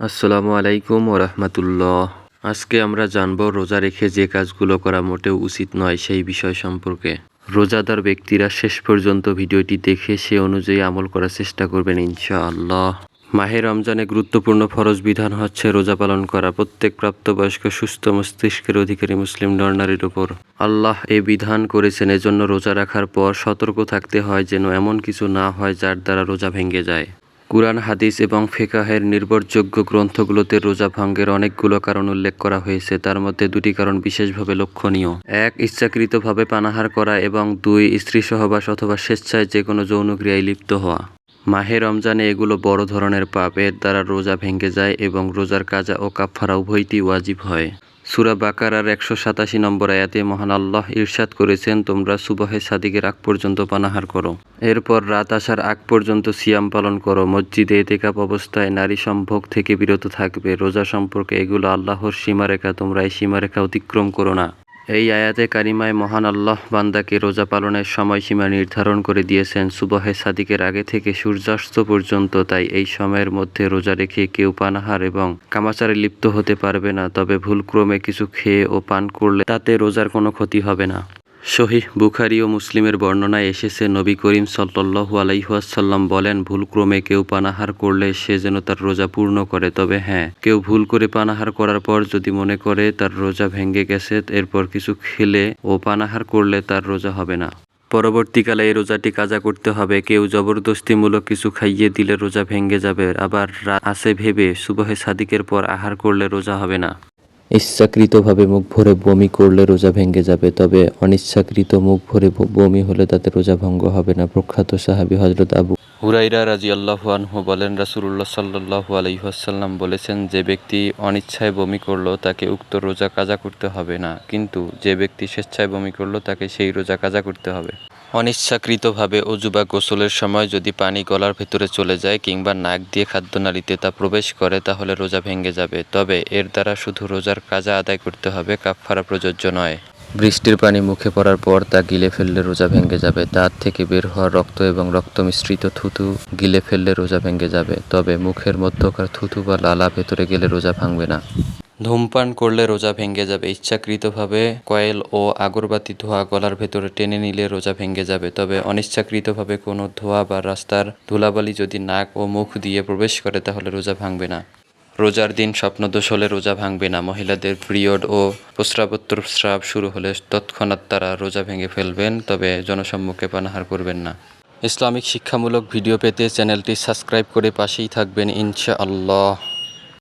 আসসালামু আলাইকুম রহমতুল্লাহ। আজকে আমরা জানব রোজা রেখে যে কাজগুলো করা মোটেও উচিত নয় সেই বিষয় সম্পর্কে। রোজাদার ব্যক্তিরা শেষ পর্যন্ত ভিডিওটি দেখে সে অনুযায়ী আমল করার চেষ্টা করবেন ইনশাআল্লাহ। মাহে রমজানে গুরুত্বপূর্ণ ফরজ বিধান হচ্ছে রোজা পালন করা প্রত্যেক প্রাপ্তবয়স্ক, সুস্থ মস্তিষ্কের অধিকারী মুসলিম নরনারীর উপর। আল্লাহ এই বিধান করেছেন এজন্য রোজা রাখার পর সতর্ক থাকতে হয় যেন এমন কিছু না হয় যার দ্বারা রোজা ভেঙে যায়। কুরআন, হাদিস এবং ফিকাহের নির্ভরযোগ্য গ্রন্থগুলোতে রোজা ভঙ্গের অনেকগুলো কারণ উল্লেখ করা হয়েছে। তার মধ্যে দুটি কারণ বিশেষভাবে লক্ষণীয়। এক, ইচ্ছাকৃতভাবে পানাহার করা এবং দুই, স্ত্রী সহবাস অথবা স্বেচ্ছায় যে কোনো যৌনক্রিয়ায় লিপ্ত হওয়া। মাহে রমজানে এগুলো বড় ধরনের পাপ। এর দ্বারা রোজা ভেঙে যায় এবং রোজার কাজা ও কাফফারা উভয়টি ওয়াজিব হয়। সুরা বাকারার একশো সাতাশি নম্বর আয়াতে মহান আল্লাহ ইরশাদ করেছেন, তোমরা সুবাহে সাদিকের আগ পর্যন্ত পানাহার করো। এরপর রাত আসার আগ পর্যন্ত সিয়াম পালন করো। মসজিদে এতেকাপ অবস্থায় নারী সম্ভোগ থেকে বিরত থাকবে। রোজা সম্পর্কে এগুলো আল্লাহর সীমারেখা, তোমরা এই সীমারেখা অতিক্রম করো না। এই আয়াতে কারিমায় মহান আল্লাহ বান্দাকে রোজা পালনের সময়সীমা নির্ধারণ করে দিয়েছেন। সুবহে সাদিকের আগে থেকে সূর্যাস্ত পর্যন্ত তাই এই সময়ের মধ্যে রোজা রেখে কেউ পানাহার এবং কামাচারে লিপ্ত হতে পারবে না। তবে ভুলক্রমে কিছু খেয়ে ও পান করলে তাতে রোজার কোনো ক্ষতি হবে না। শহীহ বুখারি ও মুসলিমের বর্ণনায় এসেছে, নবী করিম সাল্লাল্লাহু আলাইহাসাল্লাম বলেন, ভুলক্রমে কেউ পানাহার করলে সে যেন তার রোজা পূর্ণ করে। তবে হ্যাঁ কেউ ভুল করে পানাহার করার পর যদি মনে করে তার রোজা ভেঙে গেছে, এরপর কিছু খেলে ও পানাহার করলে তার রোজা হবে না। পরবর্তীকালে এই রোজাটি কাজা করতে হবে। কেউ জবরদস্তিমূলক কিছু খাইয়ে দিলে রোজা ভেঙে যাবে, আবার আছে ভেবে সুবহে সাদিকের পর আহার করলে রোজা হবে না। ইচ্ছাকৃতভাবে মুখ ভরে বমি করলে রোজা ভেঙে যাবে, তবে অনিচ্ছাকৃত মুখ ভরে বমি হলে তাতে রোজা ভঙ্গ হবে না, প্রখ্যাত সাহাবী হজরত আবু হুরাইরা রাজি আল্লাহু বলেন, রাসূলুল্লাহ সাল্লাল্লাহু আলাইহি ওয়াসাল্লাম বলেছেন, যে ব্যক্তি অনিচ্ছায় বমি করল, তাকে উক্ত রোজা কাজা করতে হবে না, কিন্তু যে ব্যক্তি স্বেচ্ছায় বমি করল, তাকে সেই রোজা কাজা করতে হবে। অনিচ্ছাকৃতভাবে অজু বা গোসলের সময় যদি পানি গলার ভেতরে চলে যায় কিংবা নাক দিয়ে খাদ্যনালীতে তা প্রবেশ করে, তাহলে রোজা ভেঙে যাবে। তবে এর দ্বারা শুধু রোজার কাজা আদায় করতে হবে, কাফফারা প্রযোজ্য নয়। বৃষ্টির পানি মুখে পড়ার পর তা গিলে ফেললে রোজা ভেঙে যাবে। দাঁত থেকে বের হওয়া রক্ত এবং রক্ত মিশ্রিত থুতু গিলে ফেললে রোজা ভেঙে যাবে। তবে মুখের মধ্যকার থুতু বা লালা ভেতরে গেলে রোজা ভাঙবে না। ধূমপান করলে রোজা ভেঙে যাবে। ইচ্ছাকৃতভাবে কয়েল ও আগরবাতি ধোয়া গলার ভেতরে টেনে নিলে রোজা ভেঙে যাবে। তবে অনিচ্ছাকৃতভাবে কোনো ধোয়া বা রাস্তার ধুলাবালি যদি নাক ও মুখ দিয়ে প্রবেশ করে, তাহলে রোজা ভাঙবে না। রোজার দিন স্বপ্নদোষ হলে রোজা ভাঙবে না। মহিলাদের পিরিয়ড ও প্রস্রাবোত্তর স্রাব শুরু হলে তৎক্ষণাৎ তারা রোজা ভেঙে ফেলবেন, তবে জনসম্মুখে পানাহার করবেন না। ইসলামিক শিক্ষামূলক ভিডিও পেতে চ্যানেলটি সাবস্ক্রাইব করে পাশেই থাকবেন, ইনশাআল্লাহ।